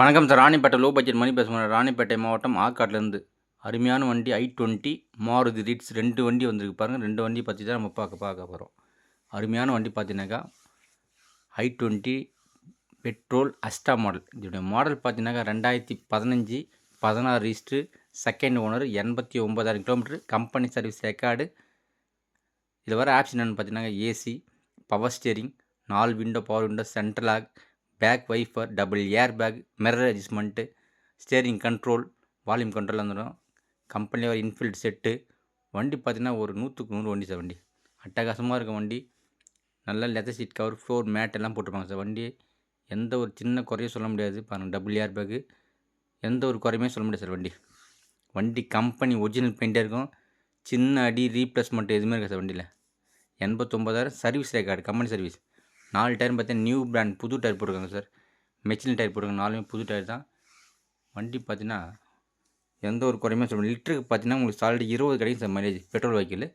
வணக்கம் sir. Ranipet low budget Mani பேசுகிறேன் ராணிப்பேட்டை மாவட்டம் ஆற்காட்லேருந்து அருமையான வண்டி ஐ டுவெண்ட்டி மாருதி ரிட்ஸ் ரெண்டு வண்டி வந்திருக்கு பாருங்கள் ரெண்டு வண்டி பற்றி தான் நம்ம பார்க்க பார்க்க போகிறோம் அருமையான வண்டி பார்த்தீங்கன்னாக்கா I twenty petrol Asta model. இதோடைய மாடல் பார்த்தீங்கன்னாக்கா ரெண்டாயிரத்தி பதினஞ்சு பதினாறு ரிஜிஸ்ட்ரு செகண்ட் ஓனர் எண்பத்தி ஒம்பதாயிரம் கிலோமீட்டர் கம்பெனி சர்வீஸ் ரெக்கார்டு இதில் வர ஆப்ஷன் என்னென்னு பார்த்தீங்கன்னா ஏசி பவர் ஸ்டியரிங் நாலு window power window central back wiper double air bag mirror adjustment steering control volume control வந்துடும் கம்பெனியில் ஒரு இன்ஃபீல்டு செட்டு. வண்டி பார்த்திங்கன்னா ஒரு நூற்றுக்கு நூறு வண்டி சார் வண்டி. அட்டகாசமாக இருக்க வண்டி. நல்லா leather seat cover floor mat எல்லாம் போட்டிருப்பாங்க சார். வண்டி எந்த ஒரு சின்ன குறையும் சொல்ல முடியாது. பாருங்கள் டபுள் ஏர் பேக்கு. எந்த ஒரு குறையுமே சொல்ல முடியாது சார் வண்டி. வண்டி கம்பெனி ஒரிஜினல் பெயிண்டாக இருக்கும். சின்ன அடி ரீப்ளேஸ்மெண்ட் எதுவுமே இருக்காது சார் வண்டியில். எண்பத்தொம்பதாயிரம் சர்வீஸ் ரெக்கார்டு கம்பெனி சர்வீஸ் நாலு டயர் பார்த்தீங்கன்னா நியூ பிராண்ட் புது டயர் போட்டிருக்காங்க சார். மெச்சின் டயர் போட்டிருக்காங்க. நாலுமே புது டயர் தான். வண்டி பார்த்தீங்கன்னா எந்த ஒரு குறையுமே சொல்ல லிட்டருக்கு பார்த்தீங்கன்னா உங்களுக்கு சாலிட் இருபது கிடைக்கும் சார் மைலேஜ் பெட்ரோல் வெஹிக்கிள்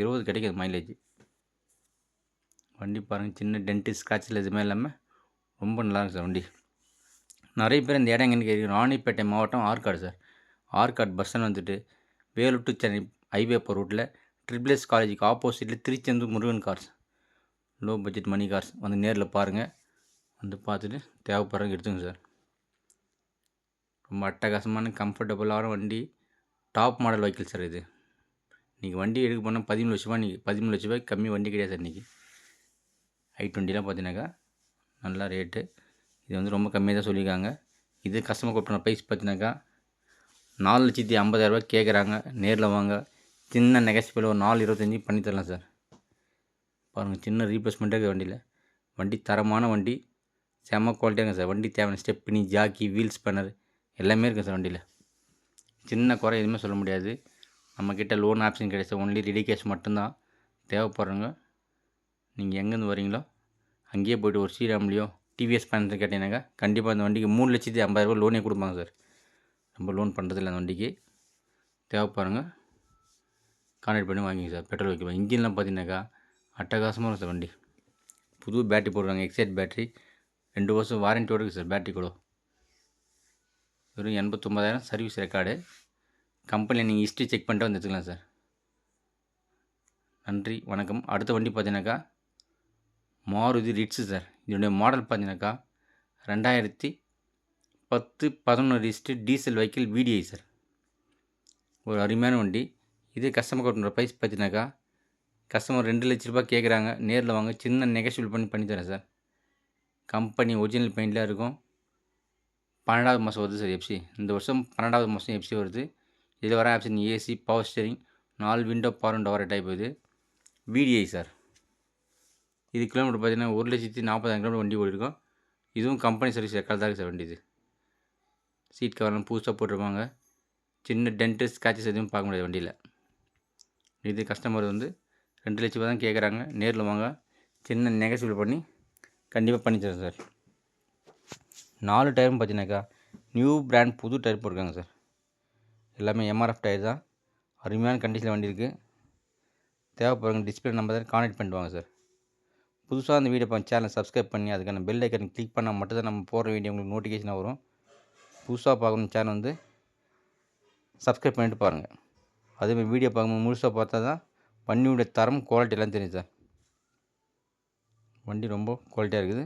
இருபது கிடைக்கும் மைலேஜ் வண்டி பாருங்கள் சின்ன டென்ட்டு ஸ்க்ராட்சில் எதுவுமே இல்லாமல் ரொம்ப நல்லா இருக்குது சார் வண்டி. நிறைய பேர் இந்த இடம் எங்கன்னு கேட்குறீங்க. ராணிப்பேட்டை மாவட்டம் Arcot sir. Arcot bus stand வந்துட்டு வேலூர் டு சென்னை ஹைவே போகிற ரூட்டில் ட்ரிபிள்எஸ் காலேஜுக்கு ஆப்போசிட்டில் Tiruchendur Murugan cars low budget Mani cars வந்து நேரில் பாருங்கள் வந்து பார்த்துட்டு தேவைப்படுறவங்க எடுத்துங்க சார். ரொம்ப அட்டகாசமான கம்ஃபர்டபுளான வண்டி. டாப் மாடல் வெஹிக்கிள் சார் இது. நீங்கள் வண்டி எடுக்க போனால் பதிமூணு லட்ச ரூபா நீங்கள் பதிமூணு லட்ச ரூபாய்க்கு கம்மி வண்டி கிடையாது சார் இன்றைக்கி ஐ டுவெண்ட்டிலாம் பார்த்தீங்கன்னாக்கா நல்ல ரேட்டு இது வந்து ரொம்ப கம்மியாக தான் சொல்லியிருக்காங்க. இது கஸ்டமர் கொடுத்த ப்ரைஸ் பார்த்தீங்கன்னாக்கா நாலு லட்சத்தி ஐம்பதாயிரரூபா கேட்குறாங்க. நேரில் வாங்க. சின்ன நெகசிபிள் ஒரு நாலு இருபத்தஞ்சி பண்ணி தரலாம் சார். பாருங்கள் சின்ன ரீப்ளேஸ்மெண்ட்டே வண்டியில். வண்டி தரமான வண்டி. செம்ம குவாலிட்டியாக இருக்குது சார். வண்டி தேவையான ஸ்டெப்னி ஜாக்கி வீல் ஸ்பேனர் எல்லாமே இருக்குது சார் வண்டியில். சின்ன குறை எதுவுமே சொல்ல முடியாது. நம்மக்கிட்ட லோன் ஆப்ஷன் கிடையாது ஒன்லி ரெடி கேஷ் மட்டும்தான் தேவைப்படுறவங்க. நீங்கள் எங்கேருந்து வரீங்களோ அங்கேயே போய்ட்டு ஒரு ஸ்ரீராம்லேயோ டிவிஎஸ் பேனல் கேட்டீங்கன்னாக்கா கண்டிப்பாக அந்த வண்டிக்கு மூணு லட்சத்தி ஐம்பதாயிரரூபா லோனே கொடுப்பாங்க சார். நம்ம லோன் பண்ணுறதில்ல அந்த வண்டிக்கு. தேவைப்படுறவங்க கான்டாக்ட் பண்ணி வாங்கிங்க சார். பெட்ரோல் வைக்கலாம் இன்ஜின்லாம் பார்த்தீங்கன்னாக்கா அட்டகாசமாக இருக்கும் சார் வண்டி. புது பேட்ரி போடுறாங்க எக்ஸைட் பேட்ரி ரெண்டு வருஷம் வாரண்ட்டியோடு இருக்குது சார் பேட்ரி கூட. வெறும் எண்பத்தொம்பதாயிரம் சர்வீஸ் ரெக்கார்டு கம்பெனியில் நீங்கள் ஹிஸ்ட்ரி செக் பண்ணிட்டு வந்து எடுத்துக்கலாம் சார். நன்றி வணக்கம். அடுத்த வண்டி பார்த்தீங்கன்னாக்கா மாருதி ரிட்ஸு சார். இதனுடைய மாடல் பார்த்தீங்கன்னாக்கா ரெண்டாயிரத்தி பத்து பதினொன்று ரிஸ்ட்டு டீசல் வெஹிக்கிள் விடிஐ சார். ஒரு அருமையான வண்டி. இது கஸ்டமர் கொடுக்குற ப்ரைஸ் பார்த்தீங்கன்னாக்கா கஸ்டமர் ரெண்டு லட்ச ரூபாய் கேட்குறாங்க நேரில் வாங்க. சின்ன நெகஷியபிள் பண்ணி பண்ணி தரேன் சார். கம்பெனி ஒரிஜினல் பெயிண்டில் இருக்கும். பன்னெண்டாவது மாதம் வருது சார் எஃப்சி இந்த வருஷம் பன்னெண்டாவது மாதம் எஃப்சி வருது. இதில் வர ஆப்ஷன் ஏசி பவர் ஸ்டேரிங் நாலு விண்டோ பவர் டவர் டைப் இது. VDI sir. இது கிலோமீட்டர் பார்த்தீங்கன்னா ஒரு லட்சத்தி நாற்பதாயிரம் கிலோமீட்டர் வண்டி ஓடிருக்கோம். இதுவும் கம்பெனி சர்வீஸ் ரெக்கார்ட் தான் இருக்குது சார் வண்டி இது சீட் கவர்லாம் புதுசாக போட்டிருப்பாங்க. சின்ன டென்ட்டு ஸ்க்ராச்சஸ் எதுவும் பார்க்க முடியாது வண்டியில். இது கஸ்டமர் வந்து ரெண்டு லட்ச ரூபா தான் கேட்குறாங்க. நேரில் வாங்க. சின்ன நெகசிபிள் பண்ணி கண்டிப்பாக பண்ணித்தரேன் சார். நாலு டயரும் பார்த்தீங்கன்னாக்கா நியூ பிராண்ட் புது டயர் போட்டிருக்காங்க சார். எல்லாமே எம்ஆர்எஃப் டயர் தான். அருமையான கண்டிஷனில் வண்டி இருக்குது தேவைப்படுறவங்க டிஸ்பிளே நம்பர் தான் கான்டெக்ட் பண்ணிடுவாங்க சார். புதுசாக அந்த வீடியோ சேனலை சப்ஸ்கிரைப் பண்ணி அதுக்கான பெல் ஐக்கன் கிளிக் பண்ணால் மட்டும்தான் நம்ம போடுற வீடியோ உங்களுக்கு நோட்டிஃபிகேஷனாக வரும். புதுசாக பார்க்கணும் சேனல் வந்து சப்ஸ்கிரைப் பண்ணிட்டு பாருங்கள் அதேமாதிரி வீடியோ பார்க்கும்போது முழுசாக பார்த்தா தான் வண்டியுடைய தரம் குவாலிட்டி எல்லாம் தெரியும் சார். வண்டி ரொம்ப குவாலிட்டியாக இருக்குது.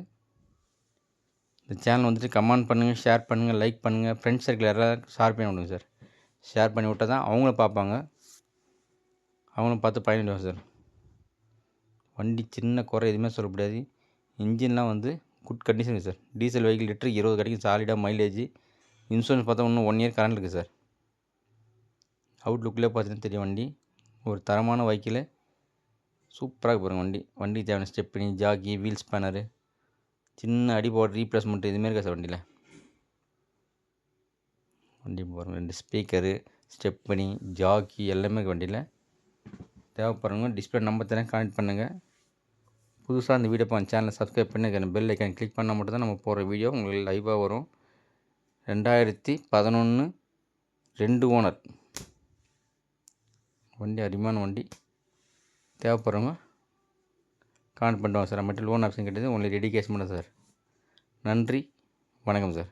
இந்த சேனல் வந்துட்டு கமெண்ட் பண்ணுங்கள் ஷேர் பண்ணுங்கள் லைக் பண்ணுங்கள் ஃப்ரெண்ட்ஸ் சர்க்கிள் யாராவது ஷேர் பண்ணி விடுங்க சார். ஷேர் பண்ணி விட்டால் தான் அவங்களும் பார்ப்பாங்க. அவங்களும் பார்த்து பயணிடுவாங்க சார். வண்டி சின்ன குறை எதுவுமே சொல்ல முடியாது. இன்ஜின்லாம் வந்து good condition sir. Diesel vehicle litre இருபது கிடைக்கும் சாலிடாக மைலேஜ் இன்சூரன்ஸ் பார்த்தா இன்னும் ஒன் இயர் கரண்ட் இருக்குது சார். அவுட்லுக்கில் பார்த்தீங்கன்னா தெரியும் வண்டி. ஒரு தரமான வைக்கில் சூப்பராக பாருங்கள் வண்டி. வண்டி தேவையான ஸ்டெப்னி ஜாக்கி வீல் ஸ்பேனரு சின்ன அடி போட்டு ரீப்ளேஸ்மெண்ட் இதுமாரி இருக்கா சார் வண்டியில். வண்டி போகிறோம் ரெண்டு ஸ்பீக்கரு ஸ்டெப்பனி ஜாக்கி எல்லாமே இருக்குது வண்டியில். தேவைப்படுறவங்க டிஸ்பிளே நம்பர் தரேன் கனெக்ட் பண்ணுங்கள் புதுசாக அந்த வீடியோ பார்த்து சேனலை சப்ஸ்கிரைப் பண்ணி பெல் ஐக்கான் கிளிக் பண்ணால் மட்டும் தான் நம்ம போகிற வீடியோ உங்களுக்கு லைவாக வரும். ரெண்டாயிரத்தி பதினொன்று ரெண்டு ஓனர் வண்டி அருமையான வண்டி தேவைப்படுறவங்க கான்ட் பண்ணுவாங்க சார் நம்மகிட்ட லோன் ஆப்ஷன் கிடையாது உங்களுக்கு ரெடி கேஷ் பண்ண சார் நன்றி வணக்கம் சார்